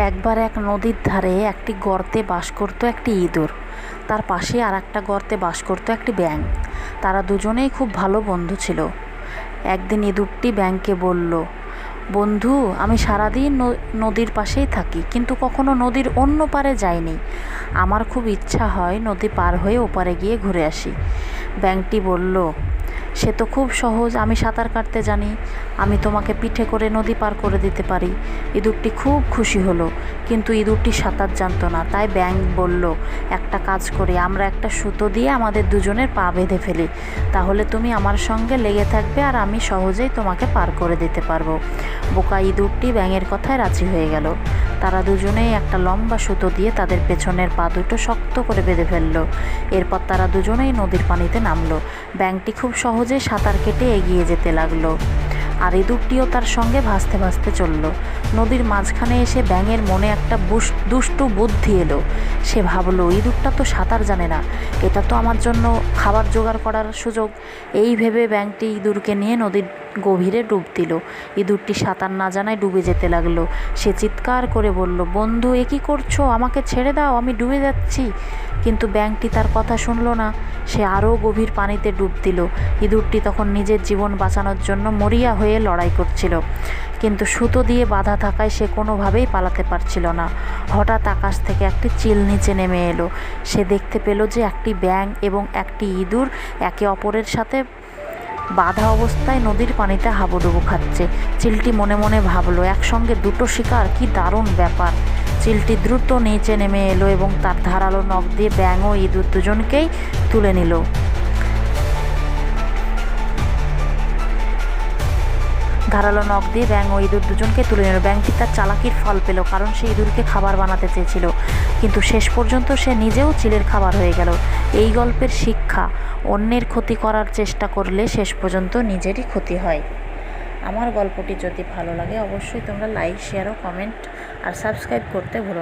একবার এক নদীর ধারে একটি গর্তে বাস করতো একটি ইঁদুর। তার পাশে আর একটা গর্তে বাস করতো একটি ব্যাঙ। তারা দুজনেই খুব ভালো বন্ধু ছিল। একদিন ইঁদুরটি ব্যাঙকে বলল, বন্ধু, আমি সারাদিন নদীর পাশেই থাকি, কিন্তু কখনো নদীর অন্য পারে যাইনি। আমার খুব ইচ্ছা হয় নদী পার হয়ে ওপারে গিয়ে ঘুরে আসি। ব্যাঙটি বলল সে তো খুব সহজ, আমি সাঁতার কাটতে জানি, আমি তোমাকে পিঠে করে নদী পার করে দিতে পারি। ইঁদুরটি খুব খুশি হলো, কিন্তু ইঁদুরটি সাঁতার জানতো না, তাই ব্যাঙ বলল, একটা কাজ করি, আমরা একটা সুতো দিয়ে আমাদের দুজনের পা বেঁধে ফেলি। তাহলে তুমি আমার সঙ্গে লেগে থাকবে আর আমি সহজেই তোমাকে পার করে দিতে পারব। বোকা ইঁদুরটি ব্যাঙের কথায় রাজি হয়ে গেল। তারা দুজনেই একটা লম্বা সুতো দিয়ে তাদের পেছনের পা দুটো শক্ত করে বেঁধে ফেলল। এরপর তারা দুজনেই নদীর পানিতে নামলো। ব্যাংকটি খুব সহজে সাঁতার কেটে এগিয়ে যেতে লাগল। আর ইঁদুরটিও তার সঙ্গে ভাসতে ভাসতে চলল। নদীর মাঝখানে এসে ব্যাঙের মনে একটা দুষ্টু বুদ্ধি এলো। সে ভাবলো ইঁদুরটা তো সাঁতার জানে না। এটা তো আমার জন্য খাবার জোগাড় করার সুযোগ। এই ভেবে ব্যাঙটি ইঁদুরকে নিয়ে নদীর গভীরে ডুব দিল। ইঁদুরটি সাঁতার না জানায় ডুবে যেতে লাগল। সে চিৎকার করে বলল, বন্ধু, এ কী করছ? আমাকে ছেড়ে দাও, আমি ডুবে যাচ্ছি। কিন্তু ব্যাঙটি তার কথা শুনলো না। সে আরও গভীর পানিতে ডুব দিল। ইঁদুরটি তখন নিজের জীবন বাঁচানোর জন্য মরিয়া হয়ে লড়াই করছিল। কিন্তু সুতো দিয়ে বাধা থাকায় সে কোনোভাবেই পালাতে পারছিল না। হঠাৎ আকাশ থেকে একটি চিল নিচে নেমে এলো। সে দেখতে পেল যে একটি ব্যাঙ এবং একটি ইঁদুর একে অপরের সাথে বাধা অবস্থায় নদীর পানিতে হাবুডুবু খাচ্ছে। চিলটি মনে মনে ভাবলো, একসঙ্গে দুটো শিকার, কি দারুণ ব্যাপার। চিলটি দ্রুত নিচে নেমে এলো এবং তার ধারালো নখ দিয়ে ব্যাঙ ও ইঁদুর দুজনকেই তুলে নিল। ধারালো নখ দিয়ে ব্যাঙ ও ইঁদুর দুজনকে তুলে নিল। ব্যাঙটি তার চালাকির ফল পেল কারণ সে ইঁদুরকে খাবার বানাতে চেয়েছিল। কিন্তু শেষ পর্যন্ত সে নিজেও চিলের খাবার হয়ে গেল। এই গল্পের শিক্ষা, অন্যের ক্ষতি করার চেষ্টা করলে শেষ পর্যন্ত নিজেরই ক্ষতি হয়। আমার গল্পটি যদি ভালো লাগে অবশ্যই তোমরা লাইক শেয়ার ও কমেন্ট আর সাবস্ক্রাইব করতে ভুলো।